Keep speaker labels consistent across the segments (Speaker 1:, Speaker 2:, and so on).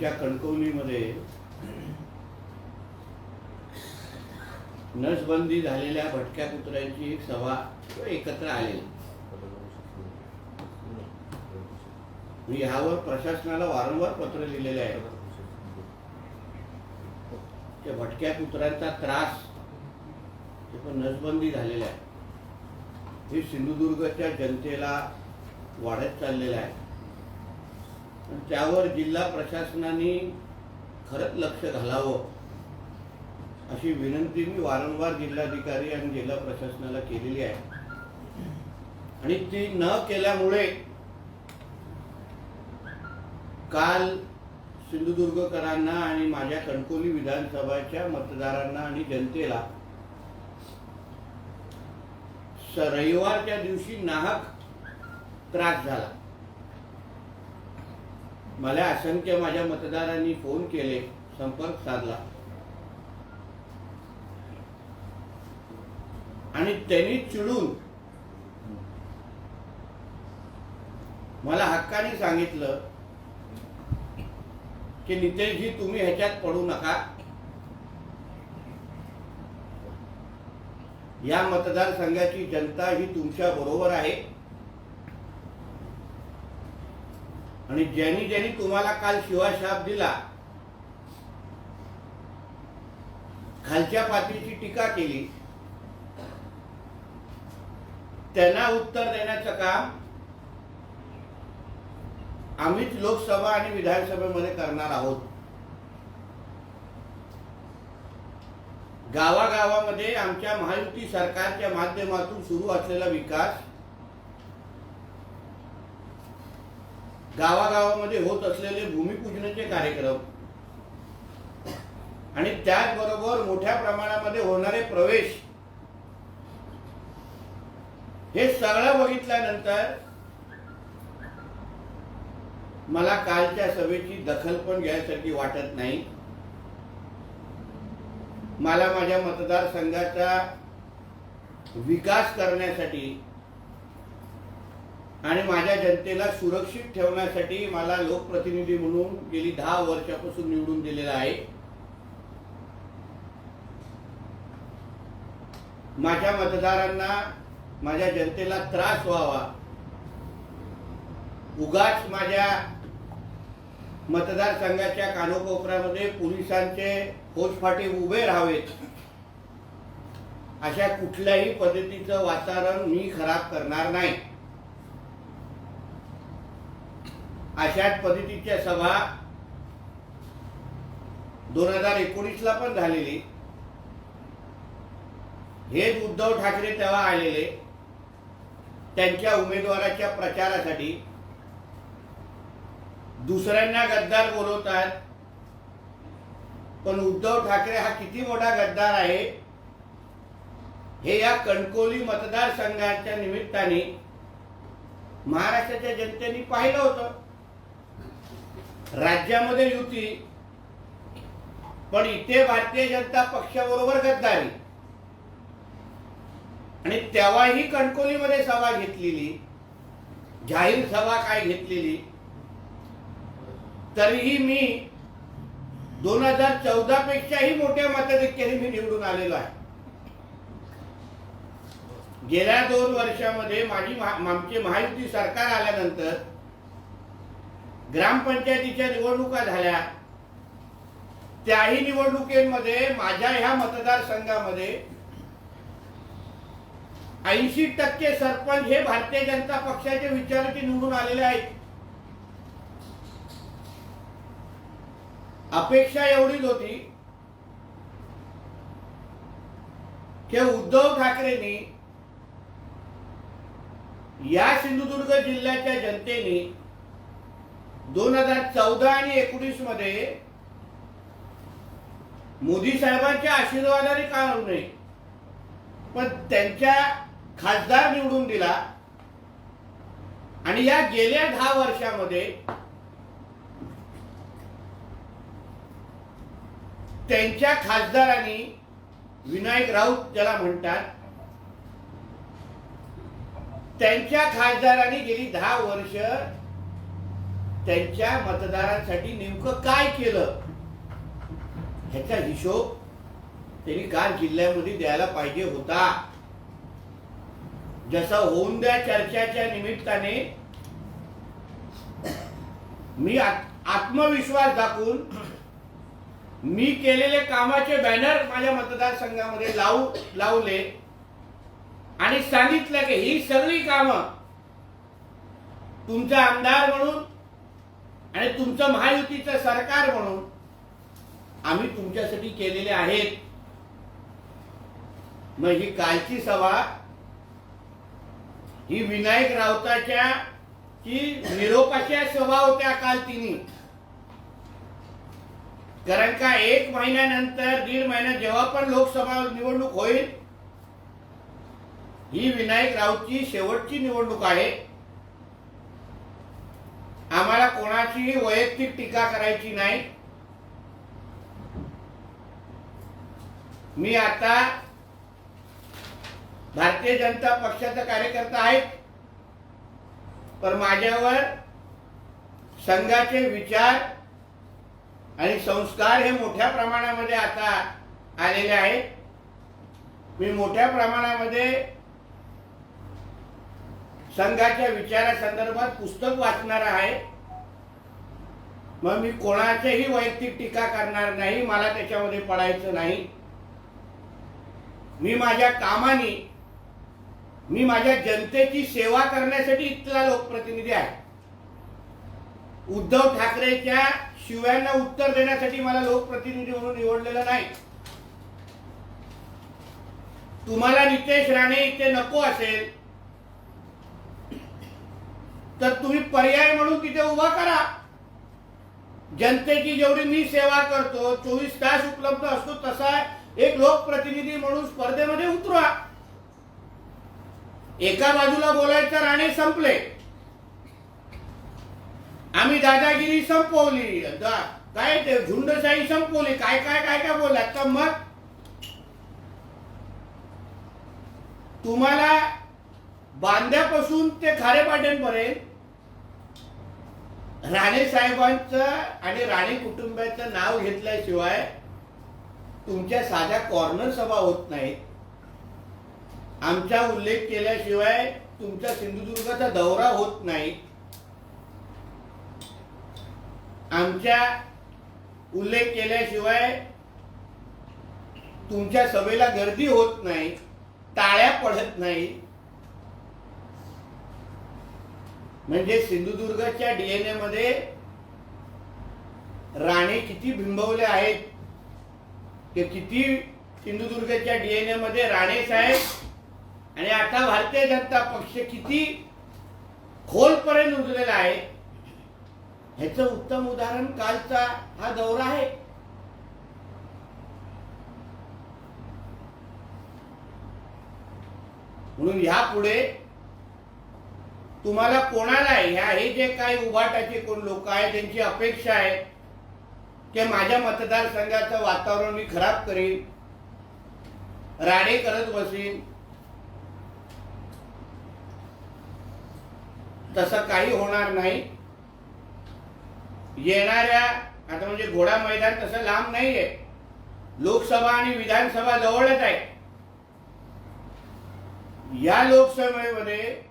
Speaker 1: आमच्या कणकवलीमध्ये नसबंदी झालेल्या भटक्या कुत्र्यांची एक सभा एकत्र आलेली. मी ह्यावर प्रशासनाला वारंवार पत्र लिहिलेले आहे. त्या भटक्या कुत्र्यांचा त्रास ते पण नसबंदी झालेला आहे. हे सिंधुदुर्गच्या जनतेला वाढत चाललेलं आहे. त्यावर जिल्हा प्रशासनाने खरंच लक्ष घालावं. अशी विनंती मी वारंवार जिल्हाधिकारी आणि जिल्हा प्रशासनाला केलेली आहे. आणि ती न केल्यामुळे काल सिंधुदुर्गकरांना आणि माझ्या कणकोली विधानसभाच्या मतदारांना आणि जनतेला रविवारच्या दिवशी नाहक त्रास झाला. मला असंख्य माझ्या मतदारांनी फोन केले संपर्क साधला. आणि त्यांनी चिडून मला हक्काने सांगितलं की नितेशजी तुम्ही ह्याच्यात पडू नका. या मतदारसंघाची जनता ही तुमच्या बरोबर आहे. आणि ज्यांनी ज्यांनी तुम्हाला काल शिवाशाप दिला खालच्या पातळीची टीका केली त्यांना उत्तर देण्याचं काम आम्हीच लोकसभा आणि विधानसभेमध्ये करणार आहोत. गावागावामध्ये आमच्या महायुती सरकारच्या माध्यमातून सुरू असलेला विकास गावागावामध्ये होत असलेले भूमिपूजनाचे कार्यक्रम. आणि त्याचबरोबर मोठ्या प्रमाणामध्ये होणारे प्रवेश. हे सगळं बघितल्यानंतर मला कालच्या सभेची दखल पण घ्यायसारखी वाटत नाही. मला माझ्या मतदारसंघाचा विकास करण्यासाठी आणि माझ्या जनतेला सुरक्षित ठेवण्यासाठी मला लोकप्रतिनिधी म्हणून गेली दहा वर्षापासून निवडून दिलेला आहे. माझ्या मतदारांना माझ्या जनतेला त्रास व्हावा. उगाच माझ्या मतदारसंघाच्या कानोकोपऱ्यामध्ये पोलिसांचे फौजफाटे उभे राहावेत. अशा कुठल्याही पद्धतीचं वातावरण मी खराब करणार नाही. अशाच पद्धतीच्या सभा दोन हजार एकोणीस ला पण झालेली. हेच उद्धव ठाकरे तेव्हा आलेले. त्यांच्या उमेदवाराच्या प्रचारासाठी. दुसऱ्यांना गद्दार बोलवतात. पण उद्धव ठाकरे हा किती मोठा गद्दार आहे? हे या कणकोली मतदारसंघाच्या निमित्ताने महाराष्ट्राच्या जनतेने पाहिलं होतं. राज्यामध्ये युती पण इथे भारतीय जनता पक्षाबरोबर गद्दारी. आणि तेव्हाही कणकोलीमध्ये सभा घेतलेली. जाहीर सभा काय घेतलेली. तरीही मी दोन हजार चौदा पेक्षाही मोठ्या मताधिक्याने मी निवडून आलेलो आहे. गेल्या दोन वर्षामध्ये माझी आमचे महायुती सरकार आल्यानंतर ग्रामपंचायतीच्या निवडणुका झाल्या. त्याही निवडणुकीमध्ये माझ्या ह्या मतदारसंघामध्ये ऐंशी टक्के सरपंच हे भारतीय जनता पक्षाचे विचाराचे निवडून आलेले आहेत. अपेक्षा एवढीच होती की उद्धव ठाकरेंनी या सिंधुदुर्ग जिल्ह्याच्या जनतेने दोन हजार चौदा आणि एकोणीसमध्ये मोदी साहेबांच्या आशीर्वादाने का होऊ नये? पण त्यांच्या खासदार निवडून दिला. आणि या गेल्या दहा वर्षामध्ये त्यांच्या खासदारांनी विनायक राऊत ज्याला म्हणतात त्यांच्या खासदारांनी गेली दहा वर्ष त्यांच्या मतदारांसाठी नेमकं काय केलं? ह्याचा हिशोब त्यांनी काल जिल्ह्यामध्ये द्यायला पाहिजे होता. जसं होऊन द्या चर्चाच्या निमित्ताने मी आत्मविश्वास दाखवून मी केलेले कामाचे बॅनर माझ्या मतदारसंघामध्ये लावू लावले आणि सांगितलं की ही सगळी कामं तुमचा आमदार म्हणून आणि तुमचं महायुतीचं सरकार म्हणून आम्ही तुमच्यासाठी केलेले आहेत. मग ही कालची सभा ही विनायक राऊताच्या की निरोपाच्या सभा होत्या काल तिने कारण का एक महिन्यानंतर दीड महिन्यात जेव्हा पण लोकसभा निवडणूक होईल ही विनायक राऊतची शेवटची निवडणूक आहे. आम्हाला कोणाचीही वैयक्तिक टीका करायची नाही. मी आता भारतीय जनता पक्षाचा कार्यकर्ता आहे पण माझ्यावर संघाचे विचार आणि संस्कार हे मोठ्या प्रमाणामध्ये आता आलेले आहेत. मी मोठ्या प्रमाणामध्ये संघाच्या विचारासंदर्भात पुस्तक वाचणार आहे. मग मी कोणाचीही वैयक्तिक टीका करणार नाही मला त्याच्यामध्ये पडायचं नाही. मी माझ्या कामाने मी माझ्या जनतेची सेवा करण्यासाठी इथला लोकप्रतिनिधी आहे. उद्धव ठाकरेच्या शिव्यांना उत्तर देण्यासाठी मला लोकप्रतिनिधी म्हणून निवडलेलं नाही. तुम्हाला नितेश राणे इथे नको असेल तर तुम्ही पर्याय म्हणून तिथे उभा करा. जनतेची जेवढी मी सेवा करतो चोवीस तास उपलब्ध असतो तसा एक लोकप्रतिनिधी म्हणून स्पर्धेमध्ये उतरा. एका बाजूला बोलायचं राणे संपले. आम्ही दादागिरी संपवली. दा- काय ते झुंडशाही संपवली. काय काय काय काय बोललात तर मग तुम्हाला बांध्यापासून ते खारेपाट्यांपर्यंत राणे साहेबांचं आणि राणे कुटुंबाचं नाव घेतल्याशिवाय तुमच्या साध्या कॉर्नर सभा होत नाहीत. आमचा उल्लेख केल्याशिवाय तुमचा सिंधुदुर्गाचा दौरा होत नाही आमच्या उल्लेख केल्याशिवाय तुमच्या सभेला गर्दी होत नाही टाळ्या पडत नाही म्हणजे सिंधुदुर्गच्या डीएनए मध्ये राणे किती बिंबवले आहेत? ते किती सिंधुदुर्गच्या डीएनए मध्ये राणे साहेब? आणि आता भारतीय जनता पक्ष किती खोलपर्यंत उजलेला आहे? ह्याचं उत्तम उदाहरण कालचा हा दौरा आहे. म्हणून यापुढे तुम्हाला कोणाला ह्या हे जे काही उभाटाचे कोण लोक आहेत त्यांची अपेक्षा आहे की माझ्या मतदारसंघाचं वातावरण मी खराब करीन राडे करत बसीन. तसं काही होणार नाही. येणाऱ्या आता म्हणजे घोडा मैदान तसं लांब नाहीये. लोकसभा आणि विधानसभा जवळच आहे. या लोकसभेमध्ये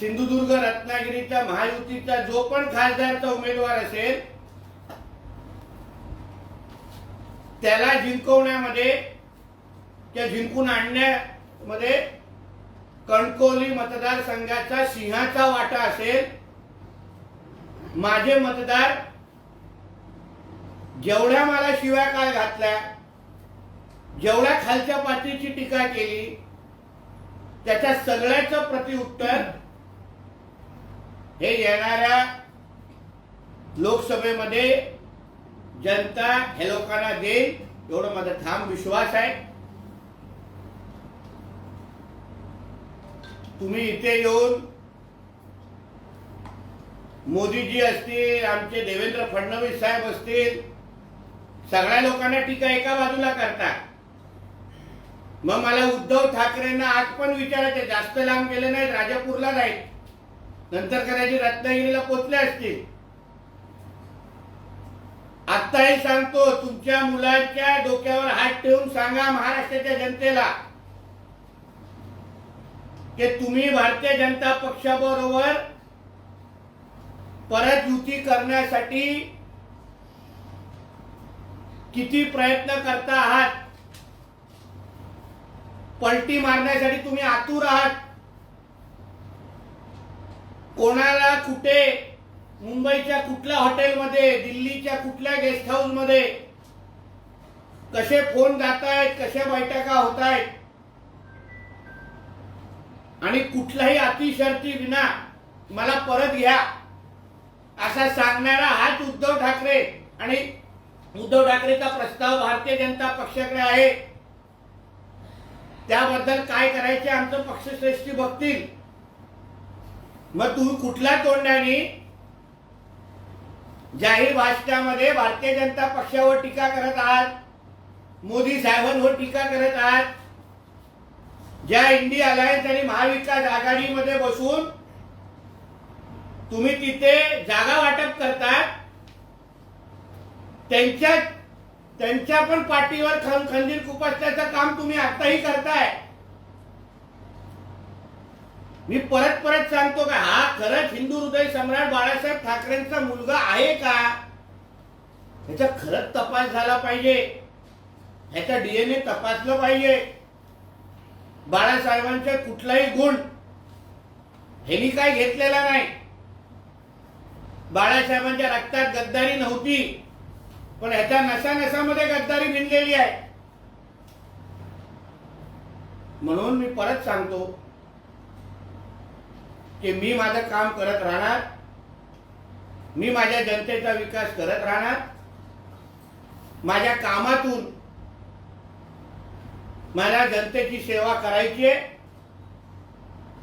Speaker 1: सिंधुदुर्ग रत्नागिरीचा महायुतीचा जो पण खासदारचा उमेदवार असेल त्याला जिंकवण्यामध्ये किंवा जिंकून आणण्यामध्ये कणकोली मतदारसंघाचा सिंहाचा वाटा असेल माझे मतदार जेवढ्या मला शिव्या काय घातल्या जेवढ्या खालच्या पातळीची टीका केली त्याच्या सगळ्याचं प्रतिउत्तर हे येणाऱ्या लोकसभेमध्ये जनता हे लोकांना देईल एवढं माझा ठाम विश्वास आहे. तुम्ही इथे येऊन मोदीजी असतील आमचे देवेंद्र फडणवीस साहेब असतील सगळ्या लोकांना टीका एका बाजूला करता. मग मला उद्धव ठाकरेंना आज पण विचारायचे जास्त लांब गेले नाहीत राजापूरला जाईल नंतर करायची रत्नागिरीला पोचले असतील आत्ताही सांगतो तुमच्या मुलाच्या डोक्यावर हात ठेवून सांगा महाराष्ट्राच्या जनतेला की तुम्ही भारतीय जनता पक्षाबरोबर परत युती करण्यासाठी किती प्रयत्न करता आहात? पलटी मारण्यासाठी तुम्ही आतुर आहात? कोणाला कुठे मुंबईच्या कुठल्या हॉटेलमध्ये दिल्लीच्या कुठल्या गेस्ट हाऊसमध्ये कसे फोन जात आहेत कशा बैठका होत आहेत आणि कुठल्याही अतिशर्ती विना मला परत घ्या असा सांगणारा हाच उद्धव ठाकरे. आणि उद्धव ठाकरेचा प्रस्ताव भारतीय जनता पक्षाकडे आहे. त्याबद्दल काय करायचे आमचं पक्षश्रेष्ठी बघतील. मग तुम्ही कुठल्या तोंडाने जाहीर भाषणामध्ये भारतीय जनता पक्षावर टीका करत आहात? मोदी साहेबांवर टीका करत आहात? ज्या इंडिया अलायन्स आणि महाविकास आघाडीमध्ये बसून तुम्ही तिथे जागा वाटप करतात त्यांच्या त्यांच्या पण पाठीवर खंदीर खंजीर खुपसण्याचं काम तुम्ही आताही करताय. मी परत परत सांगतो का हा खरंच हिंदू हृदय सम्राट बाळासाहेब ठाकरेंचा मुलगा आहे का? ह्याचा खरंच तपास झाला पाहिजे. ह्याचा डीएनए तपासलं पाहिजे. बाळासाहेबांचा कुठलाही गुण ह्यांनी काय घेतलेला नाही. बाळासाहेबांच्या रक्तात गद्दारी नव्हती पण ह्याच्या नसा नसामध्ये गद्दारी भिनलेली आहे. म्हणून मी परत सांगतो की मी माझं काम करत राहणार. मी माझ्या जनतेचा विकास करत राहणार. माझ्या कामातून मला जनतेची सेवा करायची आहे.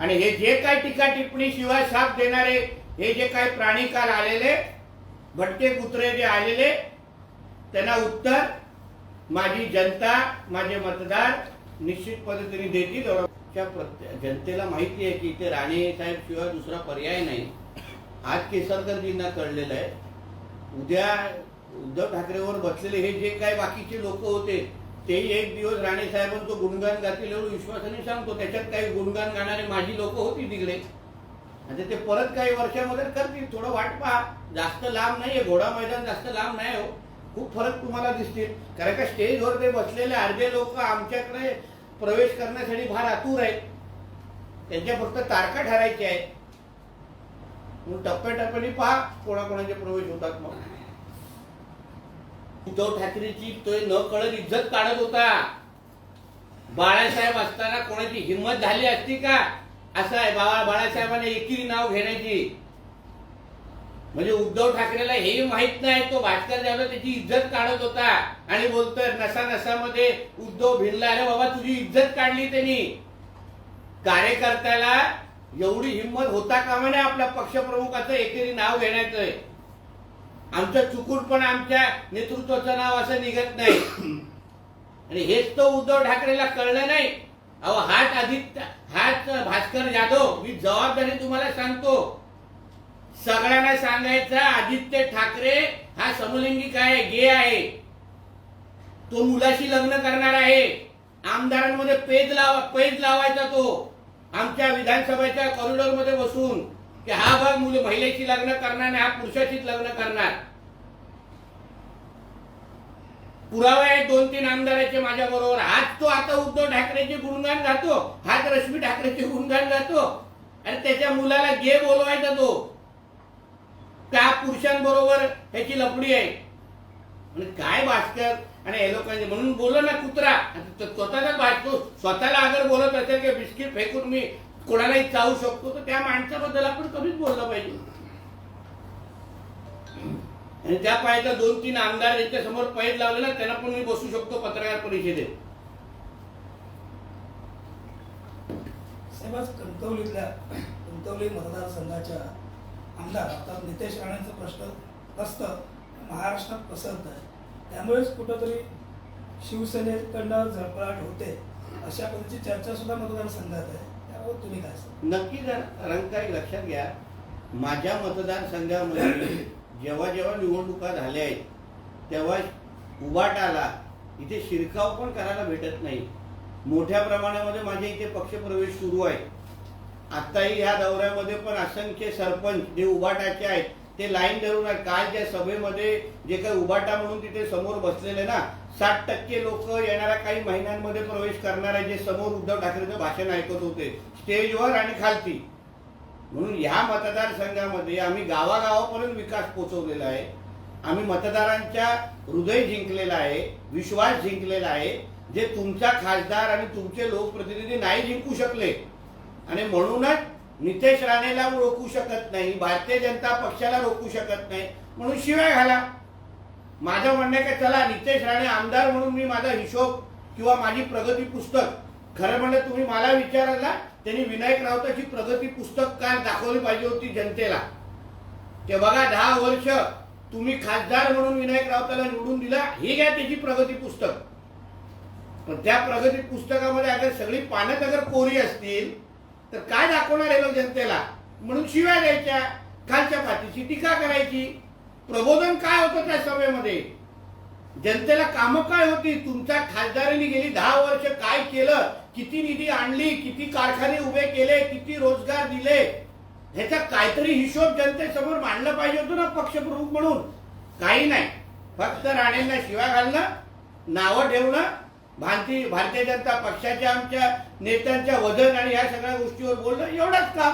Speaker 1: आणि हे जे काय टीका टिप्पणी शिवाय साथ देणारे हे जे काही प्राणी काल आलेले भटके कुत्रे जे आलेले त्यांना उत्तर माझी जनता माझे मतदार निश्चित पद्धतीने देतील. च्या प्रत्येक जनतेला माहिती आहे की इथे राणे साहेब शिवाय दुसरा पर्याय नाही. आज केसरकरजींना कळलेलं आहे. उद्या उद्धव ठाकरेवर बसलेले हे जे काय बाकीचे लोक होते तेही एक दिवस राणे साहेबांचं गुणगान गातील एवढं विश्वासाने सांगतो त्याच्यात काही गुणगान गाणारे माझी लोक होती तिकडे. आता ते परत काही वर्षामध्ये करतील थोडं वाट पहा. जास्त लांब नाहीये घोडा मैदान जास्त लांब नाही हो. खूप फरक तुम्हाला दिसतील. कारण का स्टेजवर ते बसलेले अर्धे लोक आमच्याकडे प्रवेश करण्यासाठी फार आतुर आहे त्यांच्या फक्त तारखा ठरायच्या आहेत. मग टप्प्याटप्प्याने पहा कोणाकोणाचे प्रवेश होतात मग. उद्धव ठाकरेची तो न कळत इज्जत काढत होता. बाळासाहेब असताना कोणाची हिंमत झाली असती का? असं आहे बाबा बाळासाहेबांना एकीरी नाव घेण्याची. म्हणजे उद्धव ठाकरेला हेही माहीत नाही तो भास्कर जाधव त्याची इज्जत काढत होता. आणि बोलतोय नसा नसामध्ये उद्धव भिनला अरे बाबा तुझी इज्जत काढली त्यांनी. कार्यकर्त्याला एवढी हिंमत होता कामा नये आपल्या पक्षप्रमुखाचं एकेरी नाव घेण्याचं. आमचं चुकून पण आमच्या नेतृत्वाचं नाव असं निघत नाही. आणि हेच तो उद्धव ठाकरेला कळलं नाही. अहो हाच आदित्य हाच भास्कर जाधव मी जबाबदारी तुम्हाला सांगतो. सगळ्यांना सांगायचं आदित्य ठाकरे हा समलिंगिक आहे गे आहे. तो मुलाशी लग्न करणार आहे. आमदारांमध्ये पेज लावा पेज लावायचा तो. आमच्या विधानसभेच्या कॉरिडॉरमध्ये बसून की हा भाग मुलं महिलेशी लग्न करणार नाही हा पुरुषाशीच लग्न करणार. पुरावे आहेत दोन तीन आमदाराचे माझ्या बरोबर आज तो आता उद्धव ठाकरेचे गुणगान गातो. हाच रश्मी ठाकरेचे गुणगान गातो. आणि त्याच्या मुलाला गे बोलवायचा तो. त्या पुरुषांबरोबर ह्याची लपडी आहे. म्हणजे काय भास्कर? आणि हे लोकांचे म्हणून बोल ना कुत्रा. स्वतःचा भाजतो स्वतःला अगर बोलत असेल की बिस्किट फेकून मी कोणालाही चावू शकतो तर त्या माणसाबद्दल आपण कमीच बोललं पाहिजे. आणि त्या पायाचा दोन तीन आमदार यांच्या समोर पैज लावले ना त्यांना पण मी बसू शकतो पत्रकार परिषदेत.
Speaker 2: साहेब आज कणकवलीतल्या कणकवली मतदारसंघाच्या आमदार अर्थात नितेश राणेंचा प्रश्न ग्रस्त महाराष्ट्रात पसरत आहे. त्यामुळेच कुठंतरी शिवसेनेकडनं झळपळाट होते अशा पद्धतीची चर्चा सुद्धा मतदारसंघात आहे. त्यावर तुम्ही काय
Speaker 1: नक्की जर रंग लक्षात घ्या माझ्या मतदारसंघामध्ये जेव्हा जेव्हा निवडणुका झाल्या आहेत तेव्हा उबाटाला इथे शिरकाव पण करायला भेटत नाही. मोठ्या प्रमाणामध्ये माझ्या इथे पक्षप्रवेश सुरू आहे. आत्ताही ह्या दौऱ्यामध्ये पण असंख्य सरपंच जे उभाटाचे आहेत ते लाईन धरून आहेत. काल ज्या सभेमध्ये जे काही उभाटा म्हणून तिथे समोर बसलेले ना साठ टक्के लोक येणाऱ्या काही महिन्यांमध्ये प्रवेश करणार आहे जे समोर उद्धव ठाकरेचं भाषण ऐकत होते. स्टेजवर आणि खालती. म्हणून ह्या मतदारसंघामध्ये आम्ही गावागावापर्यंत विकास पोचवलेला आहे. आम्ही मतदारांच्या हृदय जिंकलेला आहे विश्वास जिंकलेला आहे. जे तुमचा खासदार आणि तुमचे लोकप्रतिनिधी नाही जिंकू शकले आणि म्हणूनच नितेश राणेला रोखू शकत नाही भारतीय जनता पक्षाला रोखू शकत नाही म्हणून शिवाय घाला. माझं म्हणणं काय चला नितेश राणे आमदार म्हणून मी माझा हिशोब किंवा माझी प्रगती पुस्तक खरं म्हणलं तुम्ही मला विचारायला त्यांनी विनायक राऊताची प्रगती पुस्तक काय दाखवली पाहिजे होती जनतेला. ते बघा दहा वर्ष तुम्ही खासदार म्हणून विनायक राऊताला निवडून दिला हे घ्या त्याची प्रगती पुस्तक. पण त्या प्रगती पुस्तकामध्ये अगर सगळी पानं अगर कोरी असतील तर काय दाखवणार आहे लोक जनतेला? म्हणून शिव्या द्यायच्या खालच्या पाठीची टीका करायची. प्रबोधन काय होतं त्या सभेमध्ये? जनतेला कामं काय होती? तुमच्या खासदारांनी गेली दहा वर्ष काय केलं? किती निधी आणली? किती कारखाने उभे केले? किती रोजगार दिले? ह्याचा काहीतरी हिशोब जनतेसमोर मांडला पाहिजे होतं ना पक्षप्रमुख म्हणून. काही नाही. फक्त राणेंना शिवा घालणं नावं ठेवणं भारतीय भारतीय जनता पक्षाच्या आमच्या नेत्यांच्या वजन आणि या सगळ्या गोष्टीवर बोलणं एवढंच काम.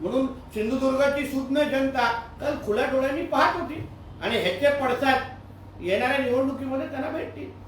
Speaker 1: म्हणून सिंधुदुर्गाची सुज्ञ जनता काल खुल्या डोळ्यांनी पाहत होती. आणि ह्याचे पडसाद येणाऱ्या निवडणुकीमध्ये त्यांना भेटतील.